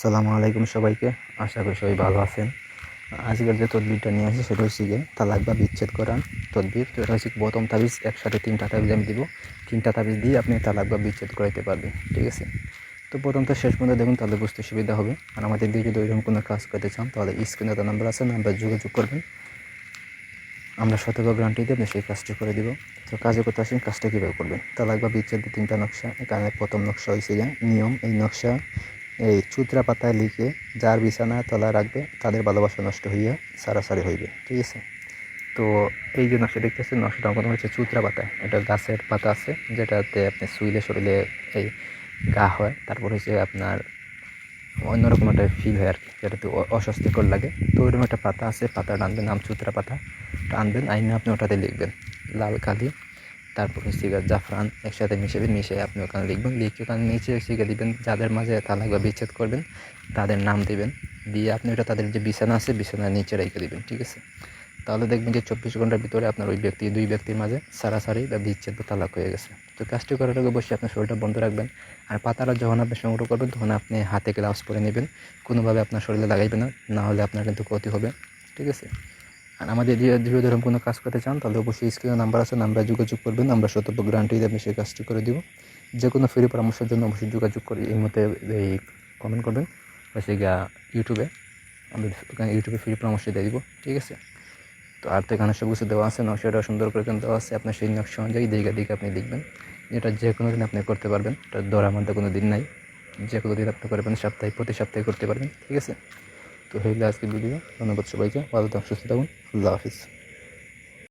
আসসালামু আলাইকুম সবাইকে। আশা করি সবাই ভালো আছেন। আজকের যে তদবিরটা নিয়ে আসি সেটা হচ্ছে গিয়ে তালাক বা বিচ্ছেদ করার তদবির। তো এটা হচ্ছে প্রথম তাবিজ, একসাথে তিনটা তাবিজ আমি দিব। তিনটা তাবিজ দিয়ে আপনি তালাক বা বিচ্ছেদ করাইতে পারবেন, ঠিক আছে? তো প্রথম তো শেষ পর্যন্ত দেখুন তাহলে বুঝতে সুবিধা হবে। আর আমাদের দিয়ে যদি ওইরকম কোনো কাজ করতে চান, তাহলে স্ক্রিনে তো নাম্বার আছে, নাম্বার যোগাযোগ করবেন। আমরা শতভাগ গ্যারান্টি দিয়ে আপনি সেই কাজটি করে দিব। তো কাজে করতে আসেন, কাজটা কীভাবে করবেন? তালাক বা বিচ্ছেদ তিনটা নকশা, এখানে প্রথম নকশা হয়েছে গিয়ে নিয়ম। এই নকশা এই চুত্রা পাতায় লিখে যার বিছানা তলা রাখবে, তাদের ভালোবাসা নষ্ট হইয়া সারাসারি হইবে, ঠিক আছে? তো এই যে নকশা দেখতেছেন, নকশাটা প্রথম হচ্ছে চুত্রা পাতা। এটা গাছের পাতা আছে, যেটাতে আপনি শুইলে শরীরে এই গা হয়, তারপর হচ্ছে আপনার অন্যরকম একটা ফিল হয় আর কি যেটাতে অস্বস্তিকর লাগে। তো ওইরকম একটা পাতা আছে পাতা টানবেন নাম চুত্রা পাতা। টানবেন আইনে আপনি ওটাতে লিখবেন, লাল কালি। তারপর গিয়ে জাফরান একসাথে মিশাবেন মিশে আপনি ওখানে লিখবেন লিখে ওখানে নিচে শিখে দিবেন, যাদের মাঝে তালাক বা বিচ্ছেদ করবেন, তাদের নাম দিবেন, দিয়ে আপনি ওটা তাদের যে বিছানা আছে, বিছানার নিচে রেখে দিবেন, ঠিক আছে? তাহলে দেখবেন যে চব্বিশ ঘণ্টার ভিতরে আপনার ওই ব্যক্তি, দুই ব্যক্তির মাঝে সারাসারি বা বিচ্ছেদ বা তালাক হয়ে গেছে। তো কাজটি করার আগে অবশ্যই আপনার শরীরটা বন্ধ রাখবেন, আর পাতাটা যখন আপনি সংগ্রহ করবেন, তখন আপনি হাতে গ্লাভস পরে নেবেন, কোনোভাবে আপনার শরীরে লাগাইবেন না না হলে আপনার কিন্তু ক্ষতি হবে, ঠিক আছে? আর আমাদের দৃঢ় ধরুন কোনো কাজ করতে চান, তাহলে অবশ্যই স্ক্রিনে নাম্বার আছে, নাম্বারে যোগাযোগ করবেন, আমরা শতব্য গ্যারান্টি দিয়ে আপনি সেই কাজটি করে দিব। যে কোনো ফ্রি পরামর্শের জন্য অবশ্যই যোগাযোগ করে এই মতে এই কমেন্ট করবেন হচ্ছে গিয়া ইউটিউবে আমরা ইউটিউবে ফ্রি পরামর্শ দিয়ে দিব, ঠিক আছে? তো আর তো এখানে সব কিছু দেওয়া আছে নকশাটা সুন্দর করে কিন্তু দেওয়া আছে, আপনার সেই নকশা অনুযায়ী দিকে দিকে আপনি লিখবেন। এটা যে কোনো দিন আপনি করতে পারবেন, এটা ধরার মধ্যে কোনো দিন নাই। যে কোনো দিন আপনি করবেন সপ্তাহে, প্রতি সপ্তাহে করতে পারবেন, ঠিক আছে? তো হইলে আজকে ভিডিও। ধন্যবাদ সবাইকে। ভালো থাকুন সুস্থ থাকুন। আল্লাহ হাফিজ।